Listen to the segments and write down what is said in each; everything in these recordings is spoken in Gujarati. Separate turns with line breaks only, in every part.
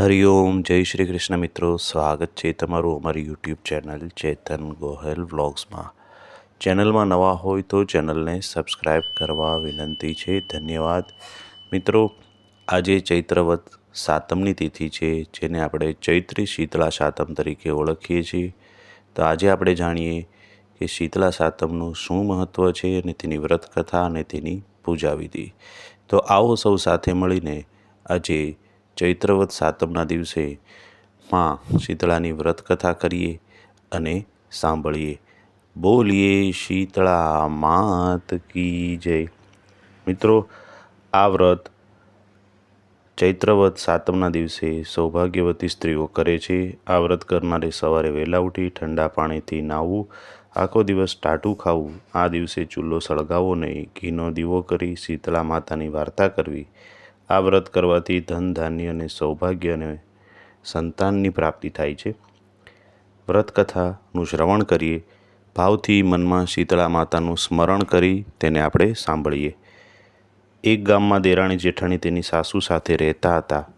હરિઓમ જય શ્રી કૃષ્ણ મિત્રો. સ્વાગત છે તમારું અમારી યુટ્યુબ ચેનલ ચેતન ગોહેલ વ્લોગ્સમાં. ચેનલમાં નવા હોય તો ચેનલને સબસ્ક્રાઈબ કરવા વિનંતી છે. ધન્યવાદ. મિત્રો, આજે ચૈત્રવત સાતમની તિથિ છે, જેને આપણે ચૈત્રી શીતળા સાતમ તરીકે ઓળખીએ છીએ. તો આજે આપણે જાણીએ કે શીતળા સાતમનું શું મહત્ત્વ છે અને તેની વ્રત કથા અને તેની પૂજા વિધિ. તો આવો સૌ સાથે મળીને આજે ચૈત્રવત સાતમના દિવસે માં શીતળાની વ્રત કથા કરીએ અને સાંભળીએ. બોલીએ, શીતળા માત કી જય. મિત્રો, આ વ્રત ચૈત્રવત સાતમના દિવસે સૌભાગ્યવતી સ્ત્રીઓ કરે છે. આ વ્રત કરનારે સવારે વહેલા ઉઠી ઠંડા પાણીથી નાહવું, આખો દિવસ ટાટું ખાવું, આ દિવસે ચૂલો સળગાવો નહીં, ઘીનો દીવો કરી શીતળા માતાની વાર્તા કરવી આ વ્રત કરવાથી ધન, ધાન્ય અને સૌભાગ્ય અને સંતાનની પ્રાપ્તિ થાય છે. વ્રત કથાનું શ્રવણ કરીએ. ભાવથી મનમાં શીતળા માતાનું સ્મરણ કરી તેને આપણે સાંભળીએ. એક ગામમાં દેરાણી જેઠાણી તેની સાસુ સાથે રહેતા હતા.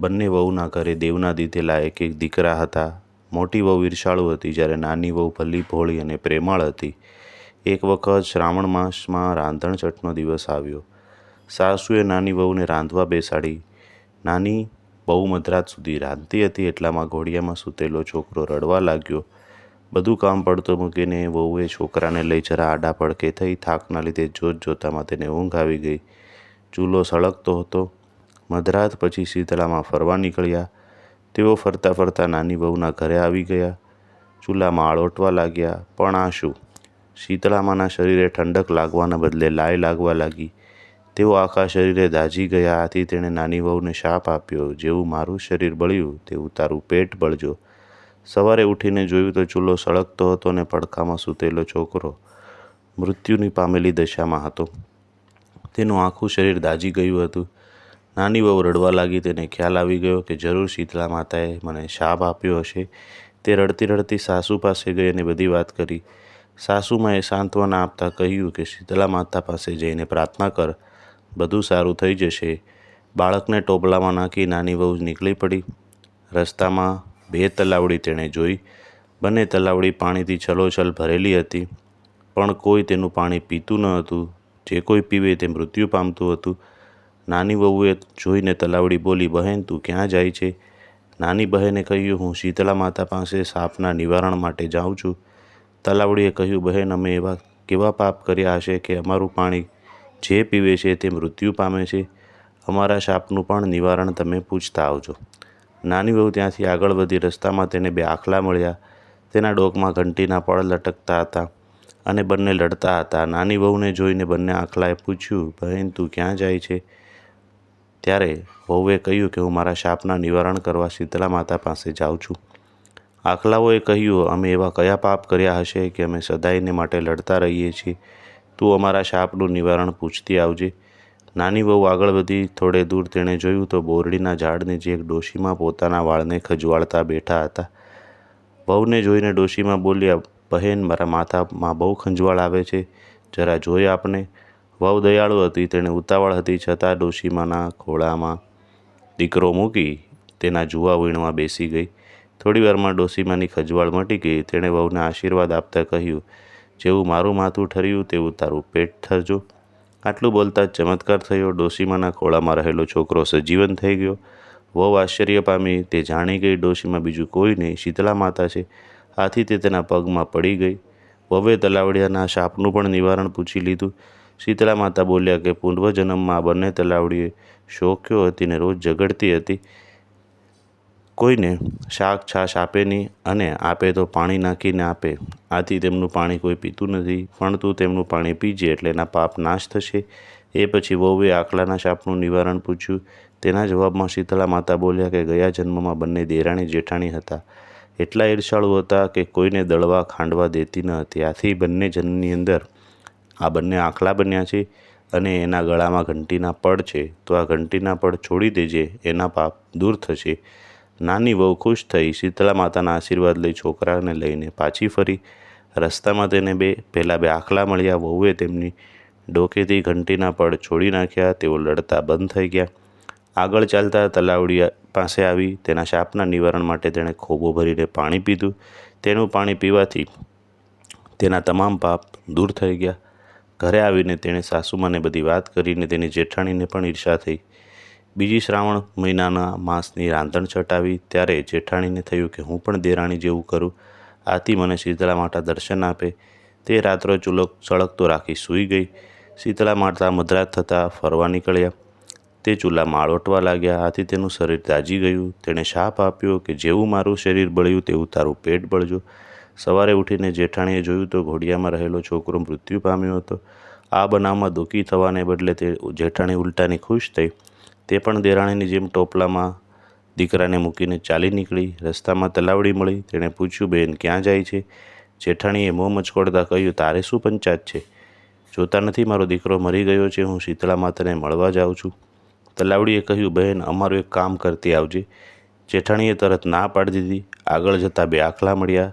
બંને વહુના ઘરે દેવના દીધેલા એક એક દીકરા હતા. મોટી વહુ ઈર્ષાળુ હતી જ્યારે નાની વહુ ભલી ભોળી અને પ્રેમાળ હતી. એક વખત શ્રાવણ માસમાં રાંધણ છઠનો દિવસ આવ્યો. સાસુએ નાની વહુને રાંધવા બેસાડી. નાની બહુ મધરાત સુધી રાંધતી હતી, એટલામાં ઘોડિયામાં સૂતેલો છોકરો રડવા લાગ્યો. બધું કામ પડતો મૂકીને વહુએ છોકરાને લઈ જરા આડા પડકે થઈ થાકના લીધે જોત જોતામાં તેને ઊંઘ આવી ગઈ. ચૂલો સળગતો હતો. મધરાત પછી શીતળામાં ફરવા નીકળ્યા. તેઓ ફરતા ફરતા નાની વહુના ઘરે આવી ગયા. ચૂલામાં આળોટવા લાગ્યા. પણ આ શું? શીતળામાના શરીરે ઠંડક લાગવાના બદલે લાય લાગવા લાગી. તેઓ આખા શરીરે દાઝી ગયા આથી તેણે નાની વહુને શાપ આપ્યો. જેવું મારું શરીર બળ્યું, તેવું તારું પેટ બળજો. સવારે ઉઠીને જોયું તો ચૂલો સળગતો હતો ને પડખામાં સૂતેલો છોકરો મૃત્યુની પામેલી દશામાં હતો. તેનું આખું શરીર દાઝી ગયું હતું. નાની વહુ રડવા લાગી, તેને ખ્યાલ આવી ગયો કે જરૂર શીતળા માતાએ મને શાપ આપ્યો હશે. તે રડતી રડતી સાસુ પાસે ગઈ અને બધી વાત કરી. સાસુમાએ સાંત્વના આપતા કહ્યું કે શીતળા માતા પાસે જઈને પ્રાર્થના કર. બધું સારું થઈ જશે. બાળકને ટોપલામાં નાખી નાની વહુ નીકળી પડી. રસ્તામાં બે તલાવડી તેણે જોઈ. બંને તલાવડી પાણીથી છલોછલ ભરેલી હતી. પણ કોઈ તેનું પાણી પીતું ન હતું. જે કોઈ પીવે તે મૃત્યુ પામતું હતું. નાની વહુએ જોઈને તલાવડી બોલી, બહેન, તું ક્યાં જાય છે? નાની બહેને કહ્યું, હું શીતળા માતા પાસે સાપના નિવારણ માટે જાઉં છું. તલાવડીએ કહ્યું, બહેન, અમે એવા કેવા પાપ કર્યા હશે કે અમારું પાણી જે પીવે છે તે મૃત્યુ પામે છે. અમારા શાપનું પણ નિવારણ તમે પૂછતા આવજો. નાની વહુ ત્યાંથી આગળ વધી રસ્તામાં તેને બે આખલા મળ્યા. તેના ડોકમાં ઘંટીના પળ લટકતા હતા અને બંને લડતા હતા. નાની વહુને જોઈને બંને આખલાએ પૂછ્યું, બહેન, તું ક્યાં જાય છે? ત્યારે વહુએ કહ્યું કે, હું મારા શાપના નિવારણ કરવા શીતલા માતા પાસે જાઉં છું. આખલાઓએ કહ્યું, અમે એવા કયા પાપ કર્યા હશે કે અમે સદાયને માટે લડતા રહીએ છીએ? તું અમારા શાપનું નિવારણ પૂછતી આવજે. નાની વહુ આગળ વધી થોડે દૂર તેણે જોયું તો બોરડીના ઝાડને જે એક ડોશીમાં પોતાના વાળને ખજવાળતા બેઠા હતા. વહુને જોઈને ડોશીમાં બોલ્યા, બહેન, મારા માથામાં બહુ ખંજવાળ આવે છે. જરા જોઈ આપને. વહુ દયાળુ હતી, તેણે ઉતાવળ હતી, છતાં ડોશીમાના ખોળામાં દીકરો મૂકી તેના જુવા વીણમાં બેસી ગઈ. થોડી વારમાં ડોશીમાની ખજવાળ મટી ગઈ. તેણે વહુને આશીર્વાદ આપતા કહ્યું જેવું મારું માથું ઠર્યું તેવું તારું પેટ ઠરજો. આટલું બોલતા જ ચમત્કાર થયો. ડોશીમાના ખોળામાં રહેલો છોકરો સજીવન થઈ ગયો. વહુ આશ્ચર્ય પામી. તે જાણી ગઈ ડોશીમાં બીજું કોઈ નહીં. શીતલા માતા છે. આથી તે તેના પગમાં પડી ગઈ. વવે તલાવડિયાના શાપનું પણ નિવારણ પૂછી લીધું. શીતલા માતા બોલ્યા કે, પૂર્વજન્મમાં બંને તલાવડીએ શોખ્યો હતી ને રોજ ઝઘડતી હતી. કોઈને શાક છાશ આપે નહીં અને આપે તો પાણી નાખીને આપે. આથી તેમનું પાણી કોઈ પીતું નથી. પણ તું તેમનું પાણી પીજે એટલે એના પાપ નાશ થશે. એ પછી વહુએ આખલાના શાપનું નિવારણ પૂછ્યું. તેના જવાબમાં શીતળા માતા બોલ્યા કે ગયા જન્મમાં બંને દેરાણી જેઠાણી હતા. એટલા ઈર્ષાળુ હતા કે કોઈને દળવા ખાંડવા દેતી ન હતી. આથી બંને જન્મની અંદર આ બંને આખલા બન્યા છે અને એના ગળામાં ઘંટીના પડ છે. તો આ ઘંટીના પડ છોડી દેજે. એના પાપ દૂર થશે. નાની વહુ ખુશ થઈ શીતળા માતાના આશીર્વાદ લઈ છોકરાને લઈને પાછી ફરી. રસ્તામાં તેને બે, પહેલાં બે આખલા મળ્યા. વહુએ તેમની ડોકેથી ઘંટીના પડ છોડી નાખ્યા. તેઓ લડતા બંધ થઈ ગયા. આગળ ચાલતા તલાવડી પાસે આવી તેના શાપના નિવારણ માટે તેણે ખોબો ભરીને પાણી પીધું. તેનું પાણી પીવાથી તેના તમામ પાપ દૂર થઈ ગયા. ઘરે આવીને તેણે સાસુમાને બધી વાત કરીને તેની જેઠાણીને પણ ઈર્ષા થઈ. બીજી શ્રાવણ મહિનાના માસની રાંધણ છટાવી, ત્યારે જેઠાણીને થયું કે હું પણ દેરાણી જેવું કરું. આથી મને શીતળા માતા દર્શન આપે. તે રાત્રે ચૂલો સળગતો રાખી સૂઈ ગઈ. શીતળા માતા મધરાત થતાં ફરવા નીકળ્યા. તે ચૂલા માળોટવા લાગ્યા. આથી તેનું શરીર દાજી ગયું. તેણે શાપ આપ્યો કે જેવું મારું શરીર બળ્યું તેવું તારું પેટ બળજો. સવારે ઉઠીને જેઠાણીએ જોયું તો ઘોડિયામાં રહેલો છોકરો મૃત્યુ પામ્યો હતો. આ બનાવમાં દુઃખી થવાને બદલે તે જેઠાણી ઉલટાની ખુશ થઈ. તે પણ દેરાણીની જેમ ટોપલામાં દીકરાને મૂકીને ચાલી નીકળી, રસ્તામાં તલાવડી મળી. તેણે પૂછ્યું, બેન, ક્યાં જાય છે? જેઠાણીએ મોં મચકોડતા કહ્યું, તારે શું પંચાયત છે? જોતા નથી મારો દીકરો મરી ગયો છે, હું શીતળા માતાને મળવા જાઉં છું. તલાવડીએ કહ્યું બહેન અમારું એક કામ કરતી આવજે. જેઠાણીએ તરત ના પાડી દીધી. આગળ જતાં બે આખલા મળ્યા.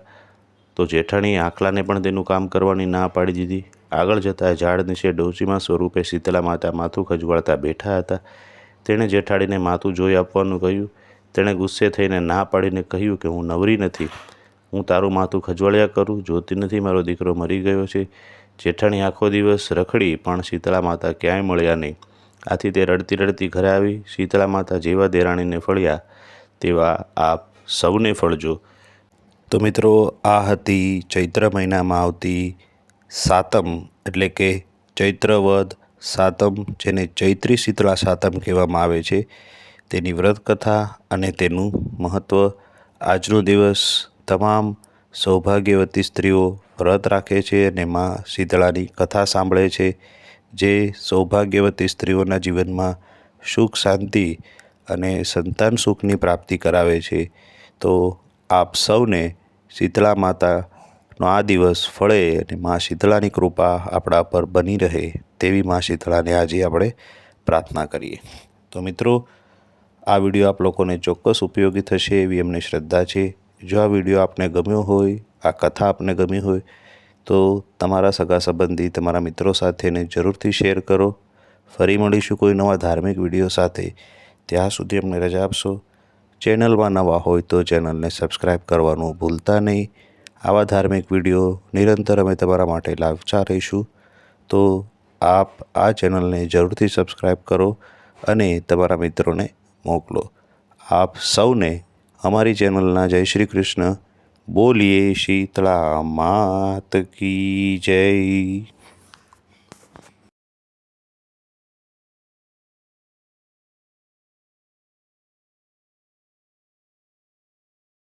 તો જેઠાણીએ આખલાને પણ તેનું કામ કરવાની ના પાડી દીધી. આગળ જતાં ઝાડ નીચે ડોચીમાં સ્વરૂપે શીતળા માતા માથું ખજવાળતા બેઠા હતા. તેણે જેઠાણીને માથું જોઈ આપવાનું કહ્યું. તેણે ગુસ્સે થઈને ના પાડીને કહ્યું કે હું નવરી નથી. હું તારું માથું ખજવાળ્યા કરું, જોતી નથી, મારો દીકરો મરી ગયો છે. જેઠાણી આખો દિવસ રખડી, પણ શીતળા માતા ક્યાંય મળ્યા નહીં. આથી તે રડતી રડતી ઘરે આવી, શીતળા માતા જેવા દેરાણીને ફળ્યા, તેવા આપ સૌને ફળજો. તો મિત્રો, આ હતી ચૈત્ર મહિનામાં આવતી સાતમ, એટલે કે ચૈત્રવદ સાતમ, જેને ચૈત્રી શીતળા સાતમ કહેવામાં આવે છે, તેની વ્રત કથા અને તેનું મહત્ત્વ આજનો દિવસ તમામ સૌભાગ્યવતી સ્ત્રીઓ વ્રત રાખે છે અને માં શીતળાની કથા સાંભળે છે, જે સૌભાગ્યવતી સ્ત્રીઓના જીવનમાં સુખ, શાંતિ અને સંતાન સુખની પ્રાપ્તિ કરાવે છે. તો આપ સૌને શીતળા માતાનો આ દિવસ ફળે અને મા શીતળાની કૃપા આપણા પર બની રહે તેવી મા શીતળાને આજે આપણે પ્રાર્થના કરીએ. તો મિત્રો, આ વીડિયો આપ લોકોને ચોક્કસ ઉપયોગી થશે એવી અમને શ્રદ્ધા છે. જો આ વીડિયો આપને ગમ્યો હોય, આ કથા આપને ગમી હોય, તો તમારા સગા સંબંધી, તમારા મિત્રો સાથેને જરૂરથી શેર કરો. ફરી મળીશું કોઈ નવા ધાર્મિક વીડિયો સાથે. ત્યાં સુધી અમને રજા આપશો. ચેનલમાં નવા હોય તો ચેનલને સબસ્ક્રાઈબ કરવાનું ભૂલતા નહીં. આવા ધાર્મિક વીડિયો નિરંતર અમે તમારા માટે લાવતા રહીશું. તો આપ આ ચેનલને જરૂરથી સબસ્ક્રાઈબ કરો અને તમારા મિત્રોને મોકલો. આપ સૌને અમારી ચેનલના જય શ્રી કૃષ્ણ. બોલીએ શીતળા માત કી જય.